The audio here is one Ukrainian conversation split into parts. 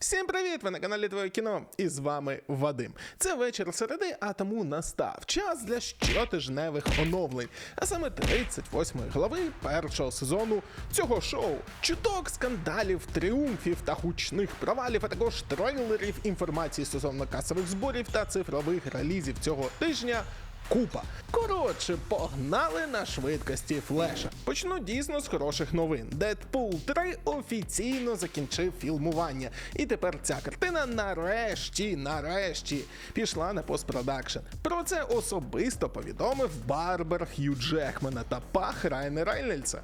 Всім привіт! Ви на каналі Твоє кіно і з вами Вадим. Це вечір середи, а тому настав час для щотижневих оновлень, а саме 38 глави першого сезону цього шоу. Чуток скандалів, тріумфів та гучних провалів, а також трейлерів інформації стосовно касових зборів та цифрових релізів цього тижня. Купа. Коротше, погнали на швидкості флеша. Почну дійсно з хороших новин. Дедпул 3 офіційно закінчив фільмування. І тепер ця картина нарешті, нарешті пішла на постпродакшн. Про це особисто повідомив Барбер Хью Джекмана та пах Райана Райнельса.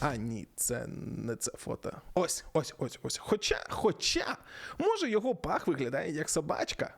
А ні, це не це фото. Ось, ось, ось, ось. Хоча, хоча, може його пах виглядає як собачка.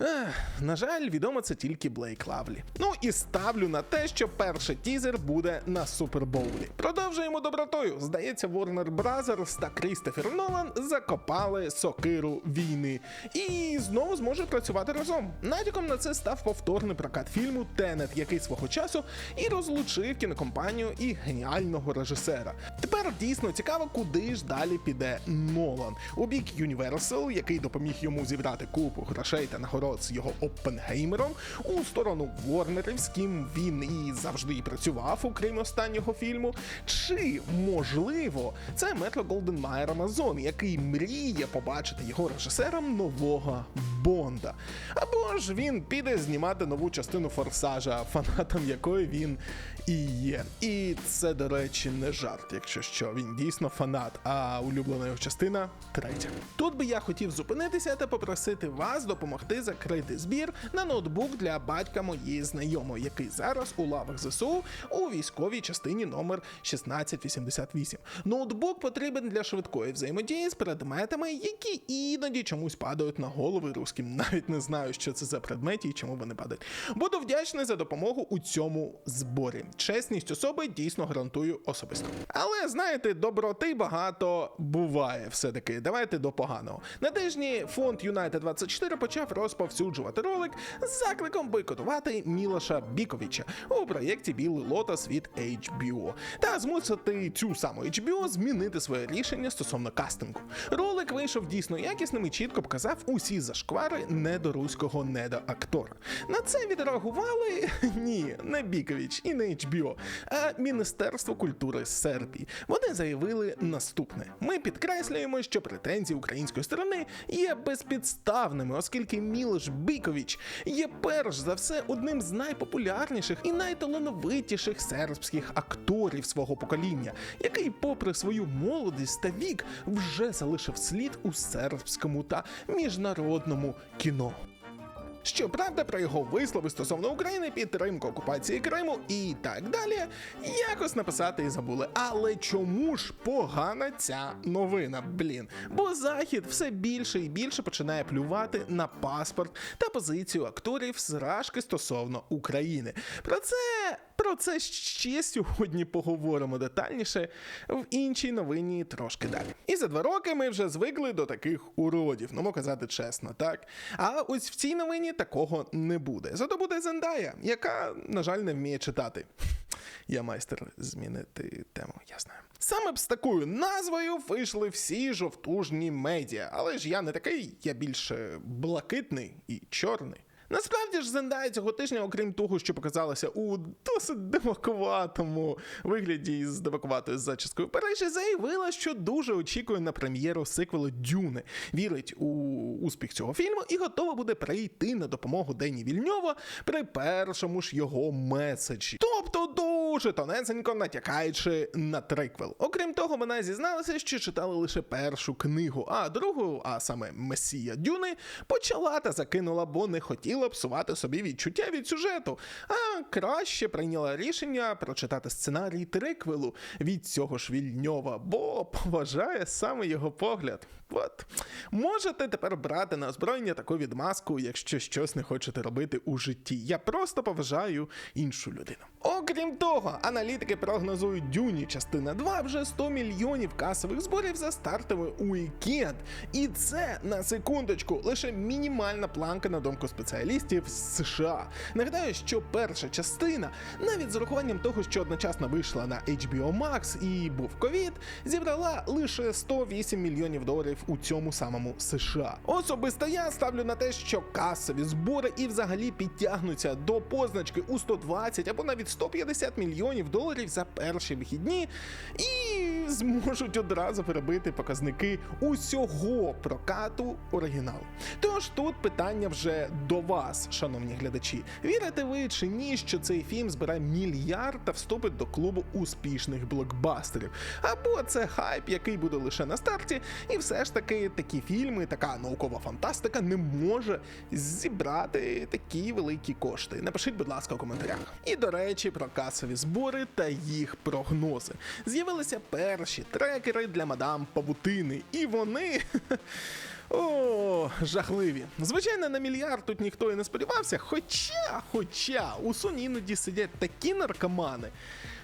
Ех, на жаль, відомо це тільки Блейк Лавлі. Ну і ставлю на те, що перший тізер буде на Супербоулі. Продовжуємо добротою. Здається, Warner Brothers та Крістофер Нолан закопали сокиру війни і знову зможуть працювати разом. Натяком на це став повторний прокат фільму Тенет, який свого часу і розлучив кінокомпанію і геніального режисера. Тепер дійсно цікаво, куди ж далі піде Нолан. У бік Universal, який допоміг йому зібрати купу грошей та нагород з його Оппенгеймером, у сторону Ворнерів, з ким він і завжди працював, окрім останнього фільму. Чи можливо це Метро Голден Майер Амазон, який мріє побачити його режисером нового Бонда? Або ж він піде знімати нову частину форсажа, фанатом якої він і є. І це, до речі, не жарт, якщо що. Він дійсно фанат, а улюблена його частина третя. Тут би я хотів зупинитися та попросити вас допомогти закрити збір на ноутбук для батька моєї знайомої, який зараз у лавах ЗСУ у військовій частині номер 1688. Ноутбук потрібен для швидкої взаємодії з предметами, які іноді чомусь падають на голови русським. Навіть не знаю, що це за предмети і чому вони падають. Буду вдячний за допомогу у цьому зборі. Чесність особи дійсно гарантую особисто. Але знаєте, доброти багато буває все-таки. Давайте до поганого. На тижні фонд United 24 почав розповсюджувати ролик з закликом бойкотувати Мілоша Біковича у проєкті Білий Лотос від HBO та змусити цю саму HBO змінити своє рішення стосовно кастингу. Ролик вийшов дійсно якісним і чітко показав усі зашквари недоруського недоактора. На це відреагували ні, не Бікович і не HBO, а Міністерство культури Сербії. Вони заявили наступне: ми підкреслюємо, що претензії української сторони є безпідставними, оскільки Мілош Бікович є перш за все одним з найпопулярніших і найталановитіших сербських акторів свого покоління, який, попри свою молодість та вік, вже залишив слід у сербському та міжнародному кіно. Щоправда, про його вислови стосовно України, підтримку окупації Криму і так далі, якось написати і забули. Але чому ж погана ця новина? Блін, бо захід все більше і більше починає плювати на паспорт та позицію акторів зражки стосовно України. Про це. Про це ще сьогодні поговоримо детальніше в іншій новині трошки далі. І за два роки ми вже звикли до таких уродів, ну казати чесно, так? А ось в цій новині такого не буде. Зато буде Зендая, яка, на жаль, не вміє читати. Я майстер змінити тему, я знаю. Саме б з такою назвою вийшли всі жовтужні медіа, але ж я не такий, я більше блакитний і чорний. Насправді ж Зендая цього тижня, окрім того, що показалася у досить дивакуватому вигляді із дивакуватою зачіскою Парижі, заявила, що дуже очікує на прем'єру сиквелу Дюни, вірить у успіх цього фільму і готова буде прийти на допомогу Дені Вільньова при першому ж його меседжі. Тобто дуже тонесенько натякаючи на триквел. Окрім того, вона зізналася, що читала лише першу книгу, а другу, а саме Месія Дюни, почала та закинула, бо не хотіла псувати собі відчуття від сюжету, а краще прийняла рішення прочитати сценарій триквелу від цього ж Вільньова, бо поважає саме його погляд. От можете тепер брати на озброєння таку відмазку, якщо щось не хочете робити у житті. Я просто поважаю іншу людину. Окрім того, аналітики прогнозують Дюні частина 2 вже 100 мільйонів касових зборів за стартовий уікенд. І це на секундочку лише мінімальна планка на думку спеціалістів з США. Нагадаю, що перша частина, навіть з урахуванням того, що одночасно вийшла на HBO Max і був ковід, зібрала лише 108 мільйонів доларів у цьому самому США. Особисто я ставлю на те, що касові збори і взагалі підтягнуться до позначки у 120 або навіть 150 мільйонів доларів за перші вихідні і зможуть одразу перебити показники усього прокату оригіналу. Тож тут питання вже до вас, шановні глядачі. Вірите ви чи ні, що цей фільм збере мільярд та вступить до клубу успішних блокбастерів? Або це хайп, який буде лише на старті, і все ж таки такі фільми, така наукова фантастика не може зібрати такі великі кошти. Напишіть, будь ласка, у коментарях. І до речі, про касові збори та їх прогнози. З'явилися перші трекери для мадам Павутини, і вони. О, жахливі. Звичайно, на мільярд тут ніхто і не сподівався. Хоча, хоча у Sony іноді сидять такі наркомани,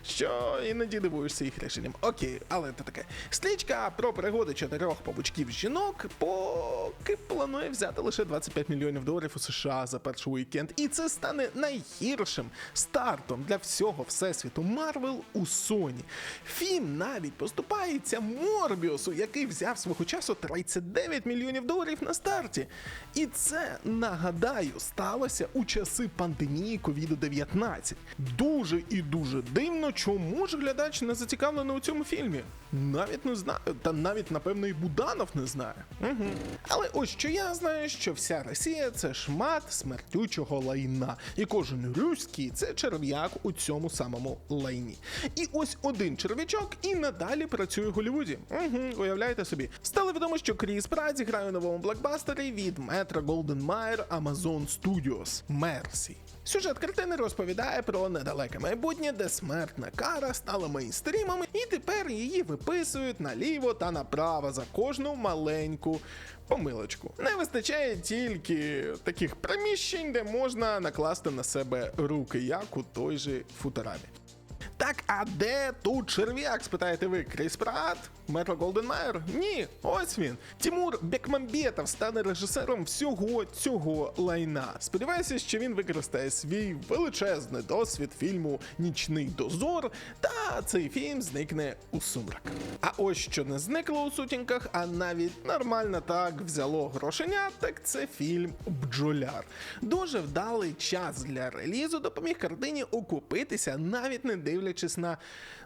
що іноді дивуєшся їх рішенням. Окей, але це таке. Стрічка про пригоди чотирьох павучків жінок поки планує взяти лише 25 мільйонів доларів у США за перший уікенд. І це стане найгіршим стартом для всього всесвіту Марвел у Sony. Фільм навіть поступається Морбіусу, який взяв свого часу 39 мільйонів доларів на старті. І це, нагадаю, сталося у часи пандемії COVID-19. Дуже і дуже дивно, чому ж глядач не зацікавлений у цьому фільмі. Навіть не знаю, та навіть напевно і Буданов не знає. Угу. Але ось що я знаю, що вся Росія це шмат смертючого лайна, і кожен руський це черв'як у цьому самому лайні. І ось один черв'ячок і надалі працює в Голлівуді. Угу, уявляєте собі. Стало відомо, що Кріс Прат зіграє у новому блокбастері від Метро Голден Майер Amazon Studios Мерсі. Сюжет картини розповідає про недалеке майбутнє, де смертна кара стала мейнстрімом, і тепер її виписують наліво та направо за кожну маленьку помилочку. Не вистачає тільки таких приміщень, де можна накласти на себе руки, як у той же футерамі. Так, а де тут черв'як? спитаєте ви, Кріс Прат? Метро Голденмайер? Ні, ось він. Тимур Бекмамбетов стане режисером всього цього лайна. Сподіваюся, що він використає свій величезний досвід фільму Нічний дозор, та цей фільм зникне у сумрак. А ось що не зникло у сутінках, а навіть нормально так взяло грошеня, так це фільм Бджоляр. Дуже вдалий час для релізу допоміг картині окупитися, навіть не дивлячись на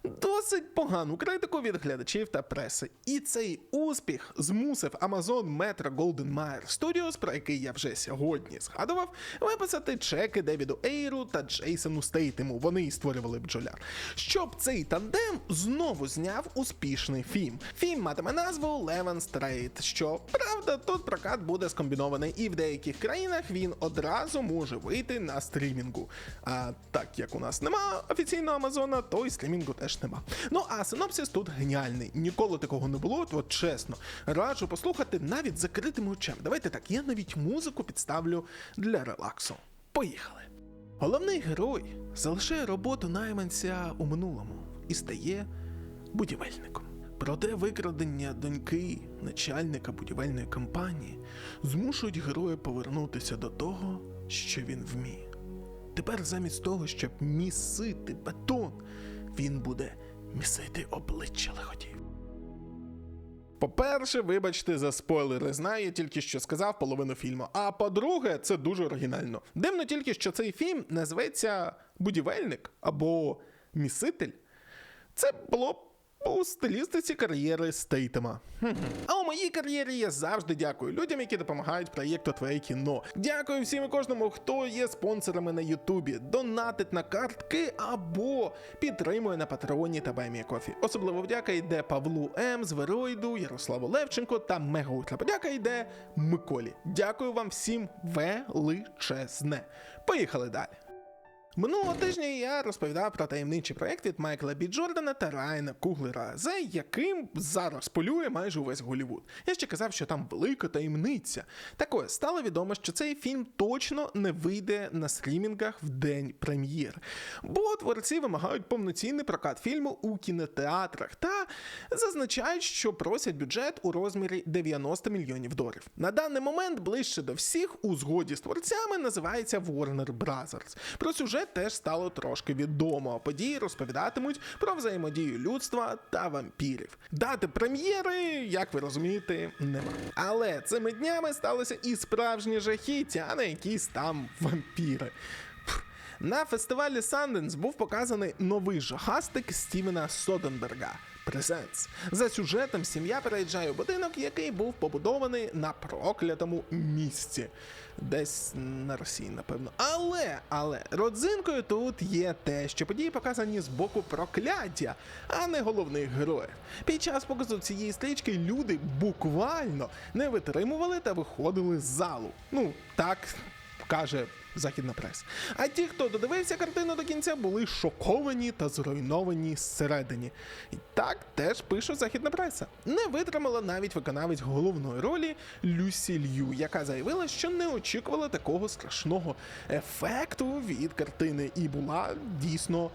досить погану критику від глядачів та преси. І цей успіх змусив Amazon Metro Golden Mayer Studios, про який я вже сьогодні згадував, виписати чеки Девіду Ейру та Джейсону Стейтему. Вони і створювали бджоляр. Щоб цей тандем знову зняв успішний фільм. Фільм матиме назву Левен Стрейт, що правда тут прокат буде скомбінований, і в деяких країнах він одразу може вийти на стрімінгу. А так як у нас нема офіційного Амазона, то й стрімінгу теж нема. Ну а синопсис тут геніальний. Такого не було, от чесно. Раджу послухати навіть з закритими очами. Давайте так, я навіть музику підставлю для релаксу. Поїхали. Головний герой залишає роботу найманця у минулому і стає будівельником. Проте викрадення доньки начальника будівельної компанії змушують героя повернутися до того, що він вміє. Тепер замість того, щоб місити бетон, він буде місити обличчя лиходіїв. По-перше, вибачте за спойлери, знаю, я тільки що сказав половину фільму. А по-друге, це дуже оригінально. Дивно тільки, що цей фільм називається Будівельник або Міситель. Це було у стилістиці кар'єри Стейтема. А у моїй кар'єрі я завжди дякую людям, які допомагають проєкту Твоє кіно. Дякую всім і кожному, хто є спонсорами на Ютубі, донатить на картки або підтримує на Патреоні та Баймієкофі. Особливо вдяка йде Павлу М, Звероїду, Ярославу Левченко та мега ультра подяка йде Миколі. Дякую вам всім величезне. Поїхали далі. Минулого тижня я розповідав про таємничий проект від Майкла Бі Джордана та Райана Куглера, за яким зараз полює майже увесь Голівуд. Я ще казав, що там велика таємниця. Так ось стало відомо, що цей фільм точно не вийде на стрімінгах в день прем'єр, бо творці вимагають повноцінний прокат фільму у кінотеатрах та зазначають, що просять бюджет у розмірі 90 мільйонів доларів. На даний момент ближче до всіх у згоді з творцями називається Warner Brothers. Про сюжет теж стало трошки відомо. Події розповідатимуть про взаємодію людства та вампірів. Дати прем'єри, як ви розумієте, нема. Але цими днями сталося і справжнє жахіття, а не якісь там вампіри. На фестивалі Sundance був показаний новий жахастик Стівена Соденберга. Presents. За сюжетом сім'я переїжджає у будинок, який був побудований на проклятому місці. Десь на Росії, напевно. Але, але родзинкою тут є те, що події показані з боку прокляття, а не головних героїв. Під час показу цієї стрічки люди буквально не витримували та виходили з залу. Ну, так каже західна преса. А ті, хто додивився картину до кінця, були шоковані та зруйновані зсередині. І так теж пише західна преса. Не витримала навіть виконавець головної ролі Люсі Лью, яка заявила, що не очікувала такого страшного ефекту від картини і була дійсно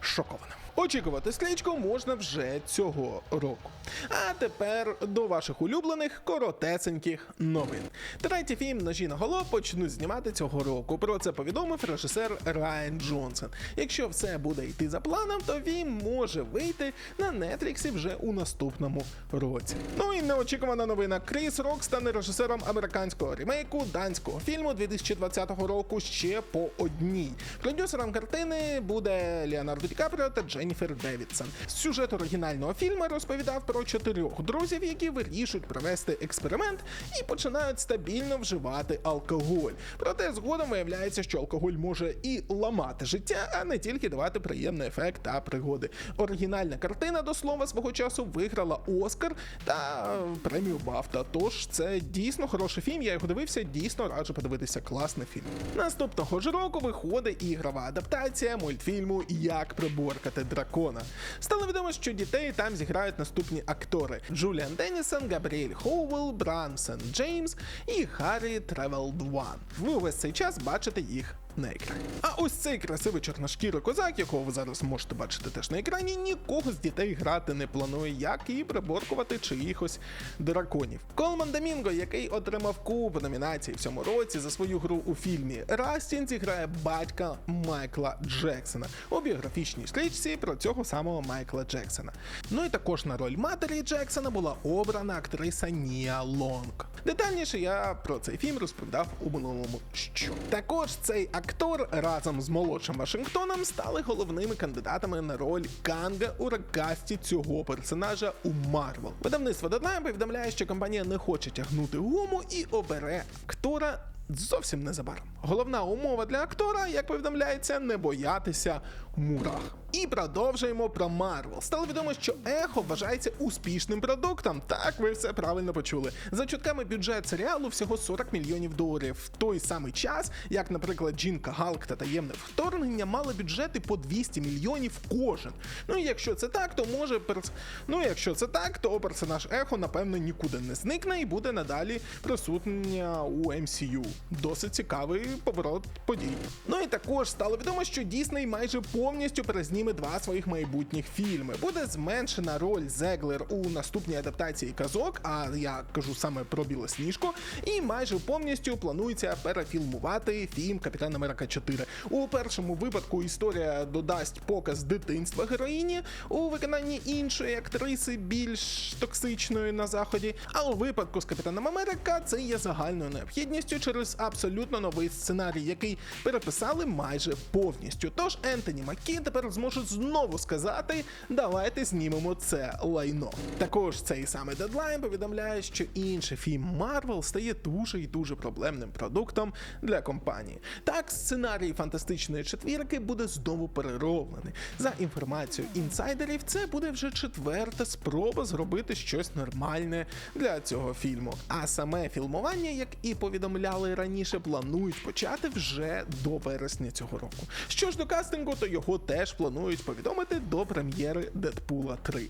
шокована. Очікувати стрічку можна вже цього року. А тепер до ваших улюблених коротесеньких новин. Третій фільм Ножі на голо почнуть знімати цього року. Про це повідомив режисер Райан Джонсон. Якщо все буде йти за планом, то він може вийти на Нетріксі вже у наступному році. Ну і неочікувана новина. Кріс Рок стане режисером американського ремейку данського фільму 2020 року ще по одній. Продюсером картини буде Леонардо Ді Капріо та Дженніфер Девідсон. Сюжет оригінального фільму розповідав про чотирьох друзів, які вирішують провести експеримент і починають стабільно вживати алкоголь. Проте згодом виявляється, що алкоголь може і ламати життя, а не тільки давати приємний ефект та пригоди. Оригінальна картина до слова свого часу виграла Оскар та е, премію Бафта. Тож це дійсно хороший фільм. Я його дивився, дійсно раджу подивитися. Класний фільм. Наступного ж року виходить ігрова адаптація мультфільму Як приборкати дракона. Стало відомо, що дітей там зіграють наступні актори: Джуліан Деннісон, Габріель Хоуел, Брансен Джеймс і Гаррі Тревелдван. Ви увесь цей час бачите їх. На екрані. А ось цей красивий чорношкірий козак, якого ви зараз можете бачити теж на екрані, нікого з дітей грати не планує, як і приборкувати чиїхось драконів. Колман Домінго, який отримав купу номінацій в цьому році за свою гру у фільмі Растін, зіграє батька Майкла Джексона у біографічній стрічці про цього самого Майкла Джексона. Ну і також на роль матері Джексона була обрана актриса Ніа Лонг. Детальніше я про цей фільм розповідав у минулому що. Також цей актор разом з молодшим Вашингтоном стали головними кандидатами на роль Канга у рекасті цього персонажа у Марвел. Видавництво Deadline повідомляє, що компанія не хоче тягнути гуму і обере актора. Зовсім незабаром. Головна умова для актора, як повідомляється, не боятися мурах. І продовжуємо про Марвел. Стало відомо, що Ехо вважається успішним продуктом. Так, ви все правильно почули. За чутками бюджет серіалу всього 40 мільйонів доларів. В той самий час, як, наприклад, Джінка Галк та таємне вторгнення мали бюджети по 200 мільйонів кожен. Ну і якщо це так, то може перс... Ну, якщо це так, то персонаж Ехо, напевно, нікуди не зникне і буде надалі присутня у MCU. Досить цікавий поворот подій. Ну і також стало відомо, що Дісней майже повністю перезніме два своїх майбутніх фільми. Буде зменшена роль Зеглер у наступній адаптації казок, а я кажу саме про Білосніжку, і майже повністю планується перефільмувати фільм Капітан Америка 4. У першому випадку історія додасть показ дитинства героїні у виконанні іншої актриси, більш токсичної на заході. А у випадку з Капітаном Америка це є загальною необхідністю через абсолютно новий сценарій, який переписали майже повністю. Тож Ентоні Макі тепер зможуть знову сказати: давайте знімемо це лайно. Також цей самий дедлайн повідомляє, що інший фільм Марвел стає дуже і дуже проблемним продуктом для компанії. Так, сценарій фантастичної четвірки буде знову перероблений. За інформацією інсайдерів, це буде вже четверта спроба зробити щось нормальне для цього фільму. А саме фільмування, як і повідомляли найраніше планують почати вже до вересня цього року. Що ж до кастингу, то його теж планують повідомити до прем'єри Дедпула 3.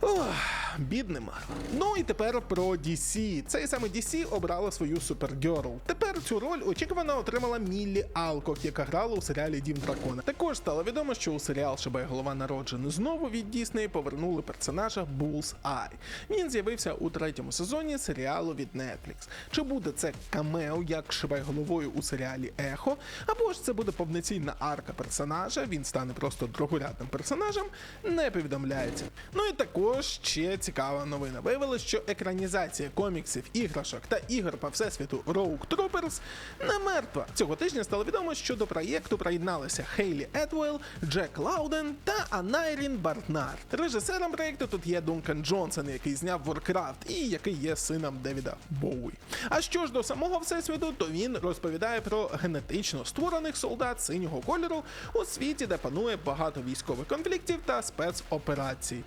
Ох, бідний Марвел. Ну і тепер про DC. Цей саме DC обрала свою Супергерл. Тепер цю роль очікувано отримала Міллі Алкок, яка грала у серіалі Дім Дракона. Також стало відомо, що у серіал Шибає голова народжений знову від Діснеї повернули персонажа Булс Ай. Він з'явився у третьому сезоні серіалу від Netflix. Чи буде це камео, як Шибай головою у серіалі Ехо, або ж це буде повноцінна арка персонажа, він стане просто другорядним персонажем, не повідомляється. Ну і також ще цікава новина. Виявилось, що екранізація коміксів, іграшок та ігор по всесвіту Rogue Troopers не мертва. Цього тижня стало відомо, що до проєкту приєдналися Хейлі Едвелл, Джек Лауден та Анайрін Бартнар. Режисером проєкту тут є Дункан Джонсон, який зняв Warcraft і який є сином Девіда Боуї. А що ж до самого всесвіту, то він розповідає про генетично створених солдат синього кольору у світі, де панує багато військових конфліктів та спецоперацій.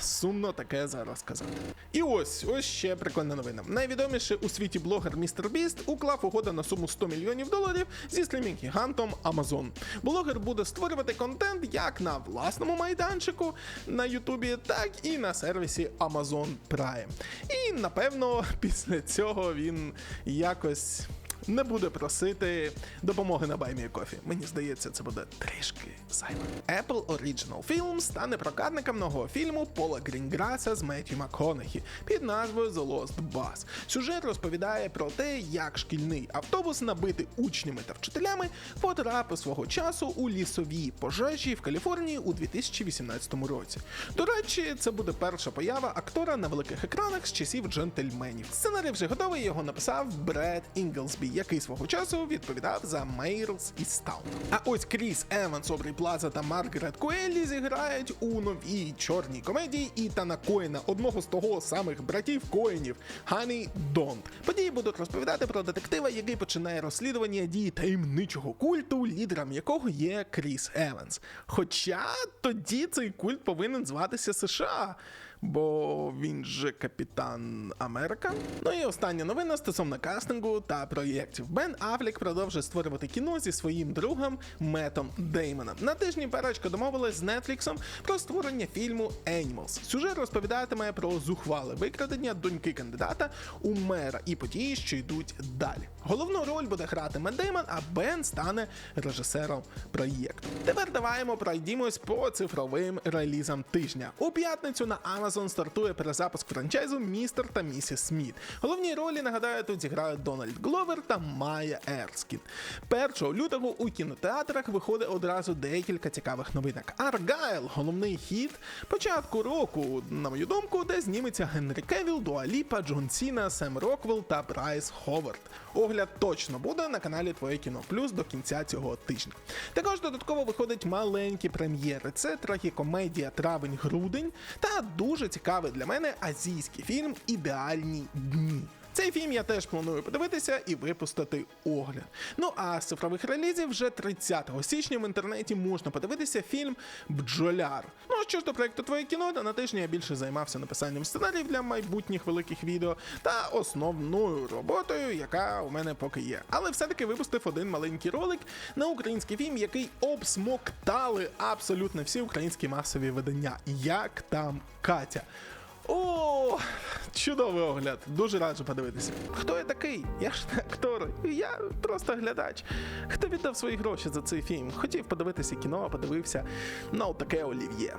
Сумно таке зараз казати. І ось ось ще прикольна новина. Найвідоміший у світі блогер Містер Біст уклав угоду на суму 100 мільйонів доларів зі стрімінг-гігантом Amazon. Блогер буде створювати контент як на власному майданчику на Ютубі, так і на сервісі Amazon Prime. І напевно після цього він якось не буде просити допомоги на Баймі Кофі. Мені здається, це буде трішки зайве. Apple Original Film стане прокатником нового фільму Пола Грінграса з Меттю МакКонахі під назвою The Lost Bus. Сюжет розповідає про те, як шкільний автобус, набитий учнями та вчителями, потрапив свого часу у лісові пожежі в Каліфорнії у 2018 році. До речі, це буде перша поява актора на великих екранах з часів джентльменів. Сценарій вже готовий. Його написав Бред Інглсбі, який свого часу відповідав за Мейлз і Стаун. А ось Кріс Еванс, Обрій Плаза та Маргарет Куеллі зіграють у новій чорній комедії Ітана Коена, одного з того самих братів Коенів Хані Донт. Події будуть розповідати про детектива, який починає розслідування дії таємничого культу, лідером якого є Кріс Еванс. Хоча тоді цей культ повинен зватися США. Бо він же капітан Америка. Ну і остання новина стосовно кастингу та проєктів. Бен Афлік продовжує створювати кіно зі своїм другом Метом Деймоном. На тижні парочка домовилась з Нетфліксом про створення фільму Animals. Сюжет розповідатиме про зухвале викрадення доньки кандидата у мера і події, що йдуть далі. Головну роль буде грати Мет Деймон, а Бен стане режисером проєкту. Тепер даваємо пройдімось по цифровим релізам тижня. У п'ятницю на Amazon стартує перезапуск франчайзу Містер та Місіс Сміт. Головні ролі нагадаю тут зіграють Дональд Гловер та Майя Ерскін. 1 лютого у кінотеатрах виходить одразу декілька цікавих новинок. Аргайл, головний хіт початку року, на мою думку, де зніметься Генрі Кевіл, Дуаліпа, Джон Сіна, Сем Роквелл та Брайс Ховард. Огляд точно буде на каналі Твоє кіно Плюс до кінця цього тижня. Також додатково виходять маленькі прем'єри. Це трагікомедія Травень-Грудень та дуже цікавий для мене азійський фільм Ідеальні дні. Цей фільм я теж планую подивитися і випустити огляд. Ну а з цифрових релізів вже 30 січня в інтернеті можна подивитися фільм Бджоляр. Ну що ж до проекту Твоє кіно, на тижні я більше займався написанням сценаріїв для майбутніх великих відео та основною роботою, яка у мене поки є. Але все-таки випустив один маленький ролик на український фільм, який обсмоктали абсолютно всі українські масові видання. Як там Катя. О, чудовий огляд. Дуже раджу подивитися. Хто я такий? Я ж не актор. Я просто глядач. Хто віддав свої гроші за цей фільм? Хотів подивитися кіно, подивився на отаке олів'є.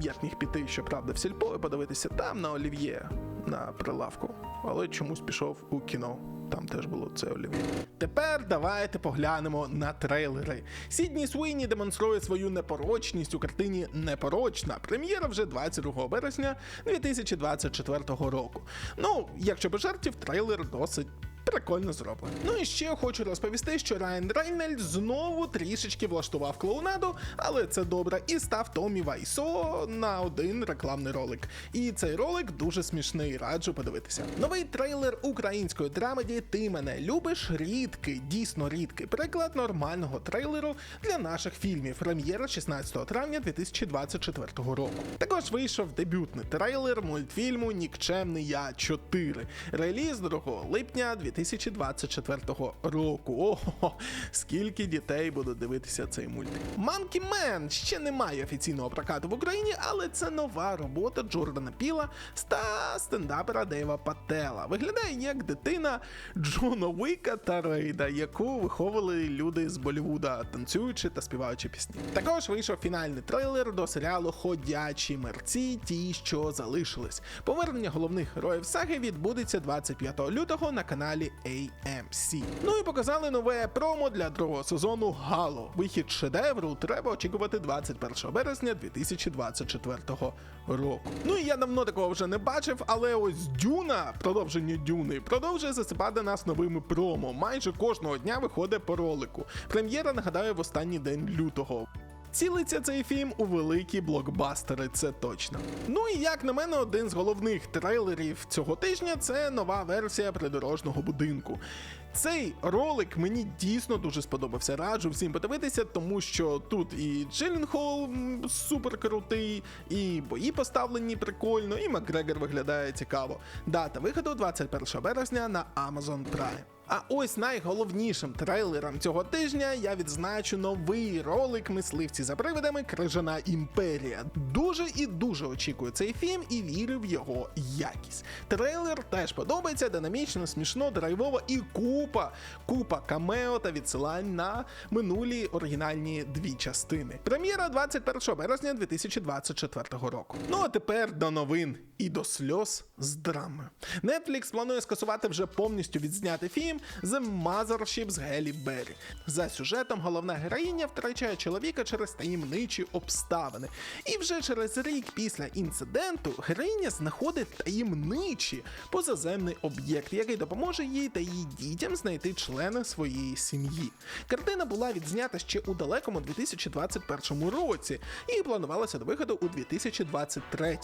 Я б міг піти, щоправда, в сільпо і подивитися там на олів'є на прилавку. Але чомусь пішов у кіно. Там теж було це олів'є. Тепер давайте поглянемо на трейлери. Сідні Суїні демонструє свою непорочність у картині Непорочна. Прем'єра вже 22 березня 2024 року. Ну, якщо без жартів, трейлер досить. Прикольно зроблено. Ну і ще хочу розповісти, що Райан Рейнольд знову трішечки влаштував клоунаду, але це добре, і став Томі Вайсо на один рекламний ролик. І цей ролик дуже смішний, раджу подивитися. Новий трейлер української драмеді Ти мене любиш рідкий, дійсно рідкий. Приклад нормального трейлеру для наших фільмів. Прем'єра 16 травня 2024 року. Також вийшов дебютний трейлер мультфільму Нікчемний Я 4. Реліз 2 липня 2024 2024 року. Ого, скільки дітей будуть дивитися цей мультик. Monkey Man ще немає офіційного прокату в Україні, але це нова робота Джордана Піла та стендапера Дейва Патела. Виглядає як дитина Джона Уіка та Рейда, яку виховували люди з Болівуда, танцюючи та співаючи пісні. Також вийшов фінальний трейлер до серіалу Ходячі мерці, ті, що залишились. Повернення головних героїв саги відбудеться 25 лютого на каналі AMC. Ну і показали нове промо для другого сезону Гало. Вихід шедевру треба очікувати 21 березня 2024 року. Ну і я давно такого вже не бачив, але ось Дюна, продовження Дюни, продовжує засипати нас новими промо. Майже кожного дня виходить по ролику. Прем'єра нагадаю в останній день лютого. Цілиться цей фільм у великі блокбастери, це точно. Ну і як на мене, один з головних трейлерів цього тижня це нова версія придорожного будинку. Цей ролик мені дійсно дуже сподобався. Раджу всім подивитися, тому що тут і Джилленхол м, супер крутий, і бої поставлені прикольно, і Макгрегор виглядає цікаво. Дата виходу 21 березня на Amazon Prime. А ось найголовнішим трейлером цього тижня я відзначу новий ролик Мисливці за привидами Крижана Імперія. Дуже і дуже очікую цей фільм і вірю в його якість. Трейлер теж подобається, динамічно, смішно, драйвово і купа, купа камео та відсилань на минулі оригінальні дві частини. Прем'єра 21 березня 2024 року. Ну а тепер до новин і до сльоз з драми. Netflix планує скасувати вже повністю відзняти фільм The Mothership з Гелі Беррі. За сюжетом головна героїня втрачає чоловіка через таємничі обставини. І вже через рік після інциденту героїня знаходить таємничий позаземний об'єкт, який допоможе їй та її дітям знайти члена своєї сім'ї. Картина була відзнята ще у далекому 2021 році і планувалася до виходу у 2023.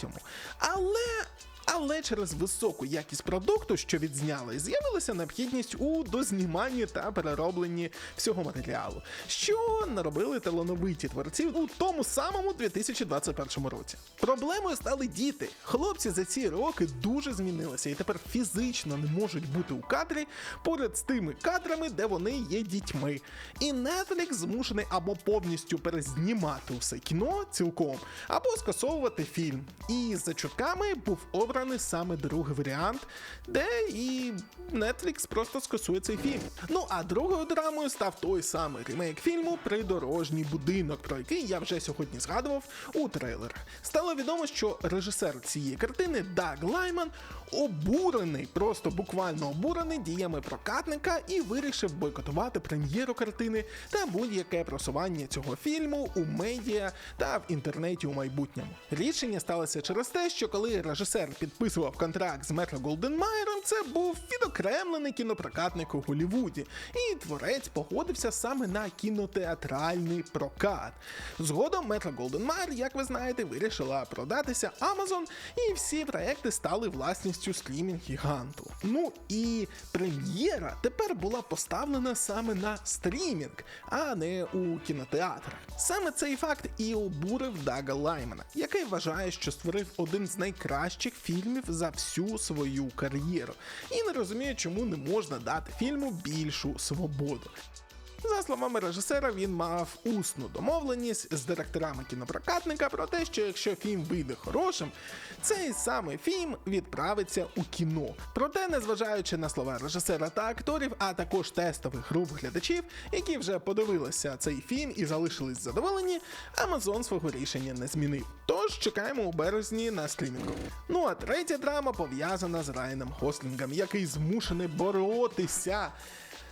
Але але через високу якість продукту, що відзняли, з'явилася необхідність у дозніманні та переробленні всього матеріалу, що наробили талановиті творці у тому самому 2021 році. Проблемою стали діти. Хлопці за ці роки дуже змінилися і тепер фізично не можуть бути у кадрі поряд з тими кадрами, де вони є дітьми. І Netflix змушений або повністю перезнімати усе кіно цілком, або скасовувати фільм. І за чутками був обраний саме другий варіант, де і Netflix просто скасує цей фільм. Ну а другою драмою став той самий ремейк фільму Придорожній будинок, про який я вже сьогодні згадував у трейлерах. Стало відомо, що режисер цієї картини Даг Лайман обурений, просто буквально обурений діями прокатника і вирішив бойкотувати прем'єру картини та будь-яке просування цього фільму у медіа та в інтернеті у майбутньому. Рішення сталося через те, що коли режисер підписував контракт з Метро Голденмайером, це був відокремлений кінопрокатник у Голлівуді, і творець погодився саме на кінотеатральний прокат. Згодом Метро Голденмайер, як ви знаєте, вирішила продатися Amazon, і всі проекти стали власністю стрімінг-гіганту. Ну і прем'єра тепер була поставлена саме на стрімінг, а не у кінотеатрах. Саме цей факт і обурив Дага Лаймана, який вважає, що створив один з найкращих фільмів за всю свою кар'єру, і не розуміє, чому не можна дати фільму більшу свободу. За словами режисера, він мав усну домовленість з директорами кінопрокатника про те, що якщо фільм вийде хорошим, цей самий фільм відправиться у кіно. Проте, незважаючи на слова режисера та акторів, а також тестових груп глядачів, які вже подивилися цей фільм і залишились задоволені, Amazon свого рішення не змінив. Тож чекаємо у березні на стрімінгу. Ну а третя драма пов'язана з Райаном Гослінгом, який змушений боротися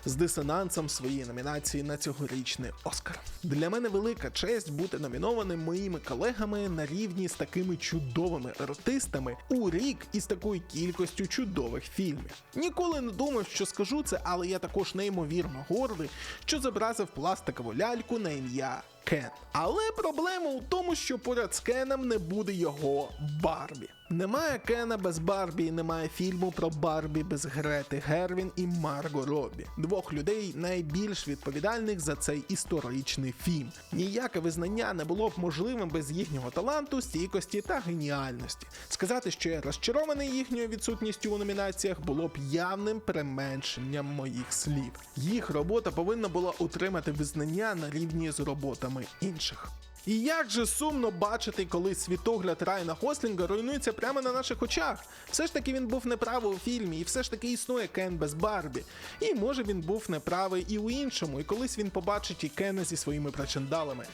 з дисонансом своєї номінації на цьогорічний Оскар. Для мене велика честь бути номінованим моїми колегами на рівні з такими чудовими артистами у рік із такою кількістю чудових фільмів. Ніколи не думав, що скажу це, але я також неймовірно гордий, що зобразив пластикову ляльку на ім'я. Кен. Але проблема у тому, що поряд з Кеном не буде його Барбі. Немає Кена без Барбі, немає фільму про Барбі без Грети Гервін і Марго Робі. Двох людей найбільш відповідальних за цей історичний фільм. Ніяке визнання не було б можливим без їхнього таланту, стійкості та геніальності. Сказати, що я розчарований їхньою відсутністю у номінаціях, було б явним переменшенням моїх слів. Їх робота повинна була отримати визнання на рівні з роботами інших. І як же сумно бачити, коли світогляд Райана Гослінга руйнується прямо на наших очах. Все ж таки він був неправий у фільмі, і все ж таки існує Кен без Барбі. І може він був неправий і у іншому, і колись він побачить і Кена зі своїми причиндалами.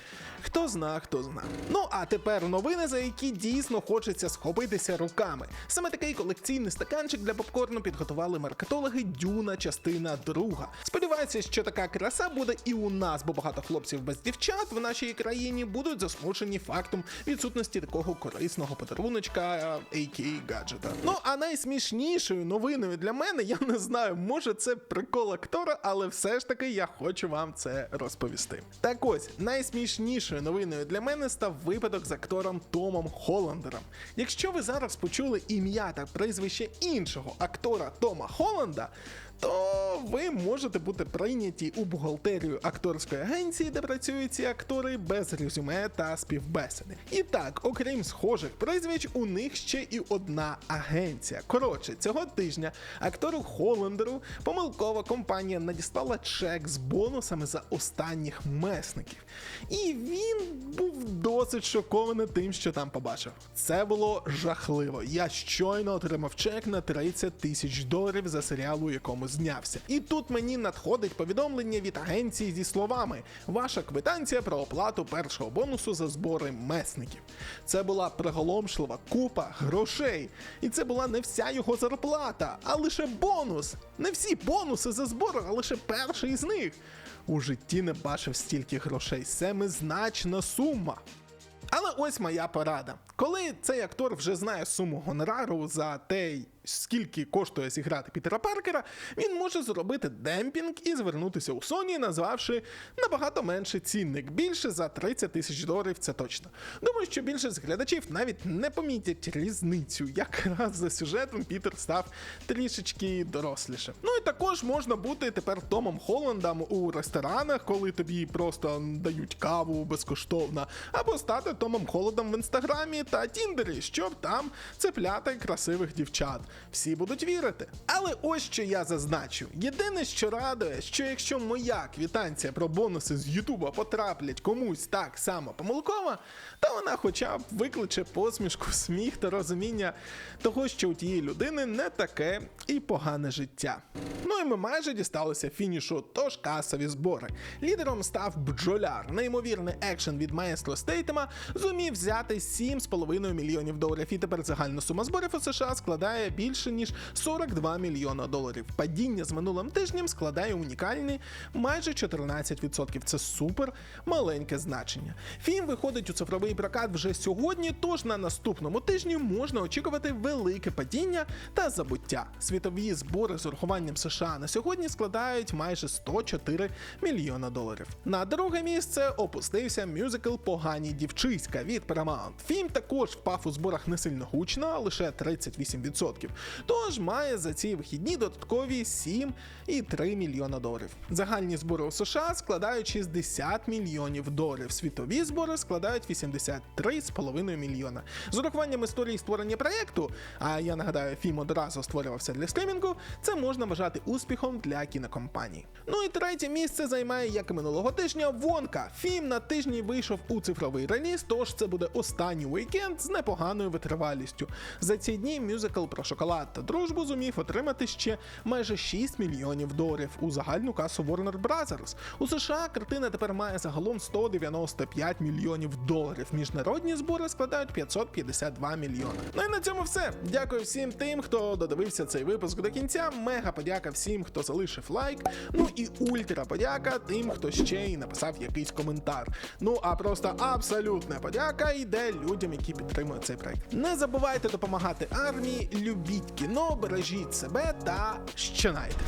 Хто зна, хто зна. Ну а тепер новини, за які дійсно хочеться схопитися руками. Саме такий колекційний стаканчик для попкорну підготували маркетологи Дюна, частина друга. Сподіваюся, що така краса буде і у нас, бо багато хлопців без дівчат в нашій країні будуть засмучені фактом відсутності такого корисного подаруночка, а.к.а. гаджета. Ну а найсмішнішою новиною для мене, я не знаю, може це прикол актора, але все ж таки я хочу вам це розповісти. Так ось найсмішнішою новиною для мене став випадок з актором Томом Холландером. Якщо ви зараз почули ім'я та прізвище іншого актора Тома Холланда, то ви можете бути прийняті у бухгалтерію акторської агенції, де працюють ці актори без резюме та співбесіди. І так, окрім схожих прізвищ, у них ще і одна агенція. Коротше, цього тижня актору Холландеру помилкова компанія надіслала чек з бонусами за останніх месників. І він був досить шокований тим, що там побачив. Це було жахливо. Я щойно отримав чек на 30 тисяч доларів за серіал, у якому знявся. І тут мені надходить повідомлення від агенції зі словами: ваша квитанція про оплату першого бонусу за збори месників. Це була приголомшлива купа грошей. І це була не вся його зарплата, а лише бонус. Не всі бонуси за збори, а лише перший з них. У житті не бачив стільки грошей. Семизначна сума. Але ось моя порада. Коли цей актор вже знає суму гонорару за те, скільки коштує зіграти Пітера Паркера, він може зробити демпінг і звернутися у Sony, назвавши набагато менший цінник. Більше за 30 тисяч доларів, це точно. Думаю, що більшість глядачів навіть не помітять різницю. Якраз за сюжетом Пітер став трішечки доросліше. Ну і також можна бути тепер Томом Холландом у ресторанах, коли тобі просто дають каву безкоштовно, або стати Томом Холландом в інстаграмі та Тіндері, щоб там цепляти красивих дівчат. Всі будуть вірити. Але ось що я зазначу: єдине, що радує, що якщо моя квітанція про бонуси з Ютуба потраплять комусь так само помилково, то вона хоча б викличе посмішку, сміх та розуміння того, що у тієї людини не таке і погане життя. Ну і ми майже дісталися фінішу, тож касові збори. Лідером став бджоляр. Неймовірний екшен від маестро Стейтема зумів взяти 7,5 мільйонів доларів. І тепер загальна сума зборів у США складає більше ніж 42 мільйона доларів. Падіння з минулим тижнем складає унікальні майже 14%. Це супер маленьке значення. Фільм виходить у цифровий прокат вже сьогодні, тож на наступному тижні можна очікувати велике падіння та забуття. Світові збори з урахуванням США на сьогодні складають майже 104 мільйона доларів. На друге місце опустився мюзикл Погані дівчиська від Paramount. Фільм також впав у зборах не сильно гучно, лише 38%. Тож має за ці вихідні додаткові 7,3 мільйона доларів. Загальні збори у США складають 60 мільйонів доларів. Світові збори складають 83,5 мільйона. З урахуванням історії створення проєкту, а я нагадаю, фільм одразу створювався для стримінгу, це можна вважати успіхом для кінокомпаній. Ну і третє місце займає, як і минулого тижня, Вонка. Фільм на тижні вийшов у цифровий реліз, тож це буде останній уікенд з непоганою витривалістю. За ці дні мюзикл про та дружбу зумів отримати ще майже 6 мільйонів доларів у загальну касу Warner Bros. У США картина тепер має загалом 195 мільйонів доларів. Міжнародні збори складають 552 мільйони. Ну і на цьому все. Дякую всім тим, хто додивився цей випуск до кінця. Мега подяка всім, хто залишив лайк. Ну і ультра подяка тим, хто ще й написав якийсь коментар. Ну а просто абсолютна подяка йде людям, які підтримують цей проект. Не забувайте допомагати армії, любіть кіно, бережіть себе та щонайте.